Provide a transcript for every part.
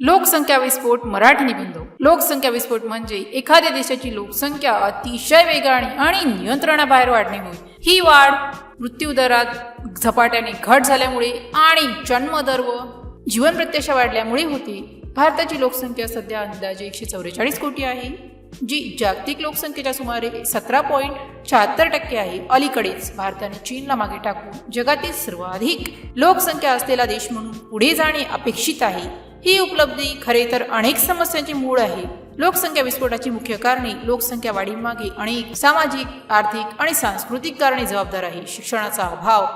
लोकसंख्या विस्फोट मराठी निबंध. लोकसंख्या विस्फोट म्हणजे एखाद्या देशाची लोकसंख्या अतिशय वेगाने आणि नियंत्रणाबाहेर वाढणे होय. ही वाढ मृत्यूदरात झपाट्याने घट झाल्यामुळे आणि जन्मदर व जीवन प्रत्याशा वाढल्यामुळे होते. भारताची लोकसंख्या सध्या अंदाजे एकशे चौवेचाळीस कोटी आहे जी जागतिक लोकसंख्येच्या सुमारे सतरा पॉईंट शहात्तर टक्के आहे. अलीकडेच भारताने चीनला मागे टाकून जगातील सर्वाधिक लोकसंख्या असलेला देश म्हणून पुढे जाणे अपेक्षित आहे. ही उपलब्धी खरे तर अनेक समस्यांचे मूळ आहे. लोकसंख्या विस्फोटाची मुख्य कारणे लोकसंख्या वाढीमागे अनेक सामाजिक आर्थिक आणि सांस्कृतिक कारणे जबाबदार आहे. शिक्षणाचा अभाव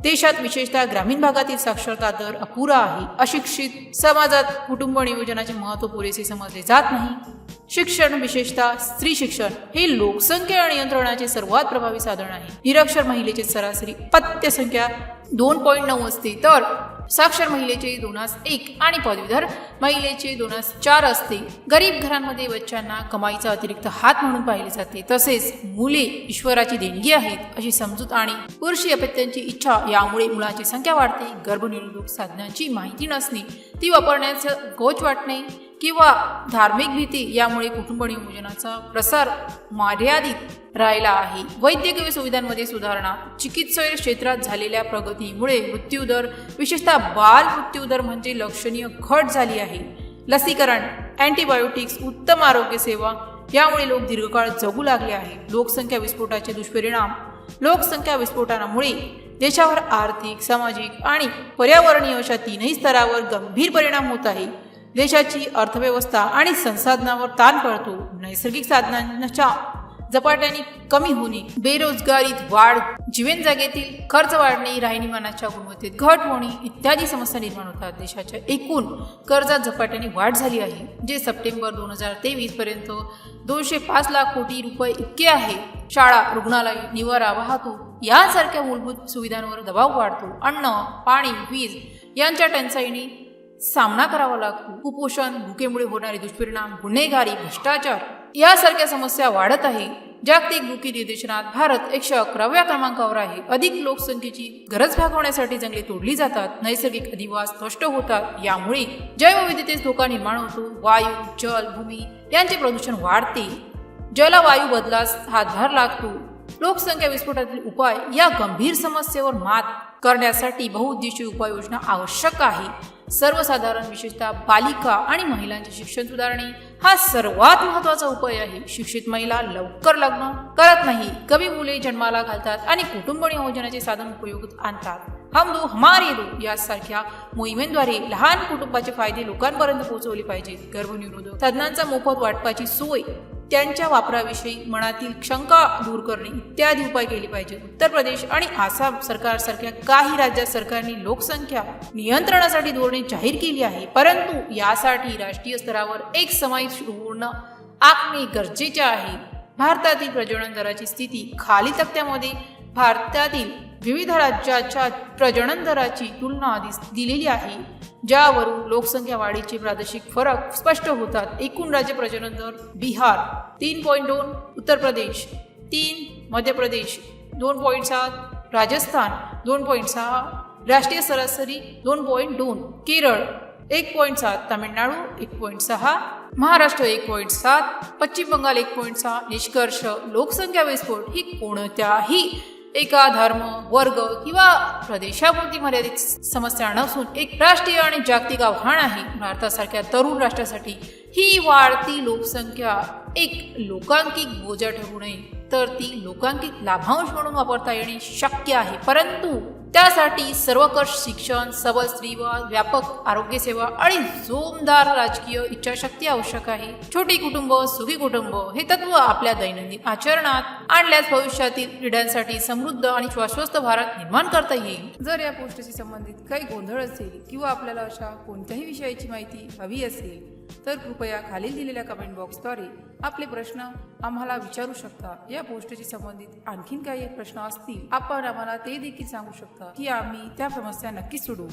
देशात विशेषतः ग्रामीण भागातील साक्षरता दर अपुरा आहे. अशिक्षित समाजात कुटुंब नियोजनाचे महत्त्व पुरेसे समजले जात नाही. शिक्षण विशेषतः स्त्री शिक्षण हे लोकसंख्या नियंत्रणाचे सर्वात प्रभावी साधन आहे. निरक्षर महिलेची सरासरी पत्य संख्या दोन पॉईंट नऊ असते. तर साक्षर महिलेचे दोनास एक आणि पदवीधर महिलेचे दोनास चार असते. गरीब घरांमध्ये बच्चांना कमाईचा अतिरिक्त हात म्हणून पाहिले जाते. तसेच मुले ईश्वराची देणगी आहेत अशी समजूत आणि पुरुषी अपत्यांची इच्छा यामुळे मुलाची संख्या वाढते. गर्भनिरोधक साधनांची माहिती नसणे ती वापरण्याचं गोच वाटणे किंवा धार्मिक भीती यामुळे कुटुंब नियोजनाचा प्रसार मर्यादित राहिला आहे. वैद्यकीय सुविधांमध्ये सुधारणा चिकित्सय क्षेत्रात झालेल्या प्रगतीमुळे मृत्यूदर विशेषतः बाल मृत्यूदर म्हणजे लक्षणीय घट झाली आहे. लसीकरण अँटीबायोटिक्स उत्तम आरोग्य सेवा यामुळे लोक दीर्घकाळ जगू लागले आहे लोकसंख्या विस्फोटाचे दुष्परिणाम लोकसंख्या विस्फोटामुळे देशावर आर्थिक सामाजिक आणि पर्यावरणीय अशा तीनही स्तरावर गंभीर परिणाम होत आहे. देशाची अर्थव्यवस्था आणि संसाधनावर ताण पडतो. नैसर्गिक साधनांच्या झपाट्याने कमी होणे बेरोजगारीत वाढ जीवन जागेतील खर्च वाढणे राहणीमानाच्या गुणवत्तेत घट होणे इत्यादी समस्या निर्माण होतात. देशाच्या एकूण कर्जात झपाट्याने वाढ झाली आहे जे सप्टेंबर दोन हजार तेवीस पर्यंत दोनशे पाच लाख कोटी रुपये इतके आहे. शाळा रुग्णालय निवारा वाहतूक यासारख्या मूलभूत सुविधांवर दबाव वाढतो. अन्न पाणी वीज यांच्या टंचाईने सामना करावा लागतो. कुपोषण भुकेमुळे होणारे दुष्परिणाम गुन्हेगारी भ्रष्टाचार यासारख्या समस्या वाढत आहे. जागतिक भुकी निर्देशनात भारत एकशे अकराव्या क्रमांकावर आहे. अधिक लोकसंख्येची गरज भागवण्यासाठी जंगले तोडली जातात. नैसर्गिक अधिवास नष्ट होतात. यामुळे जैवविविधतेस धोका निर्माण होतो. वायू जल भूमी यांचे प्रदूषण वाढते. जलवायू बदलास हातभार लागतो. लोकसंख्या विस्फोटातील उपाय या गंभीर समस्येवर मात करण्यासाठी बहुउद्देशीय उपाययोजना आवश्यक आहे. सर्वसाधारण विशेषतः बालिका आणि महिलांचे शिक्षण सुधारणे हा सर्वात महत्त्वाचा उपाय आहे. शिक्षित महिला लवकर लग्न करत नाही. कमी मुले जन्माला घालतात आणि कुटुंब नियोजनाचे साधन उपयोगात आणतात. हम दो हमारे दो यासारख्या मोहिमेद्वारे लहान कुटुंबाचे फायदे लोकांपर्यंत पोहोचवले पाहिजेत. गर्भनिरोधक तज्ज्ञांचा मोफत वाटपाची सोय त्यांच्या वापराविषयी मनातील शंका दूर करणे इत्यादी उपाय केले पाहिजे उत्तर प्रदेश आणि आसाम सरकारसारख्या काही राज्यात सरकारने लोकसंख्या नियंत्रणासाठी धोरणे जाहीर केली आहे. परंतु यासाठी राष्ट्रीय स्तरावर एक समावेश होणं आखणे गरजेचे आहे. भारतातील प्रजनन दराची स्थिती खाली तक्त्यामध्ये भारतातील विविध राज्याच्या प्रजनन दराची तुलना दिस- दिलेली आहे ज्यावरून लोकसंख्या वाढीचे प्रादेशिक फरक स्पष्ट होतात. एकूण राज्य प्रजनन दर बिहार तीन पॉईंट दोन उत्तर प्रदेश तीन मध्य प्रदेश दोन पॉईंट सात राजस्थान दोन पॉईंट सहा राष्ट्रीय सरासरी दोन पॉईंट दोन केरळ एक पॉईंट सात तामिळनाडू एक पॉईंट सहा महाराष्ट्र एक पॉईंट सात पश्चिम बंगाल एक पॉईंट सहा निष्कर्ष लोकसंख्या विस्फोट ही कोणत्याही एका धर्म वर्ग किंवा प्रदेशापुरती मर्यादित समस्या नसून एक राष्ट्रीय आणि जागतिक आव्हान आहे. भारतासारख्या तरुण राष्ट्रासाठी ही वाढती लोकसंख्या एक लोकांकिक बोजा ठरू नये. तर ती लोकांकिक लाभांश म्हणून वापरता येणे शक्य आहे. परंतु त्यासाठी सर्वकष शिक्षण सबल स्त्रीवाद व्यापक आरोग्यसेवा आणि जोमदार राजकीय इच्छाशक्ती आवश्यक आहे. छोटी कुटुंब सुखी कुटुंब हे तत्व आपल्या दैनंदिन आचरणात आणल्यास भविष्यातील पिढ्यांसाठी समृद्ध आणि श्वासस्थ भारत निर्माण करता येईल. जर या पोस्टशी संबंधित काही गोंधळ असेल किंवा आपल्याला अशा कोणत्याही विषयाची माहिती हवी असेल तर कृपया खालील दिलेल्या कमेंट बॉक्सद्वारे आपले प्रश्न आम्हाला विचारू शकता. या पोस्टशी संबंधित आणखीन काही प्रश्न असतील आपण आम्हाला ते देखील सांगू शकता की आम्ही त्या समस्या नक्की सोडवू.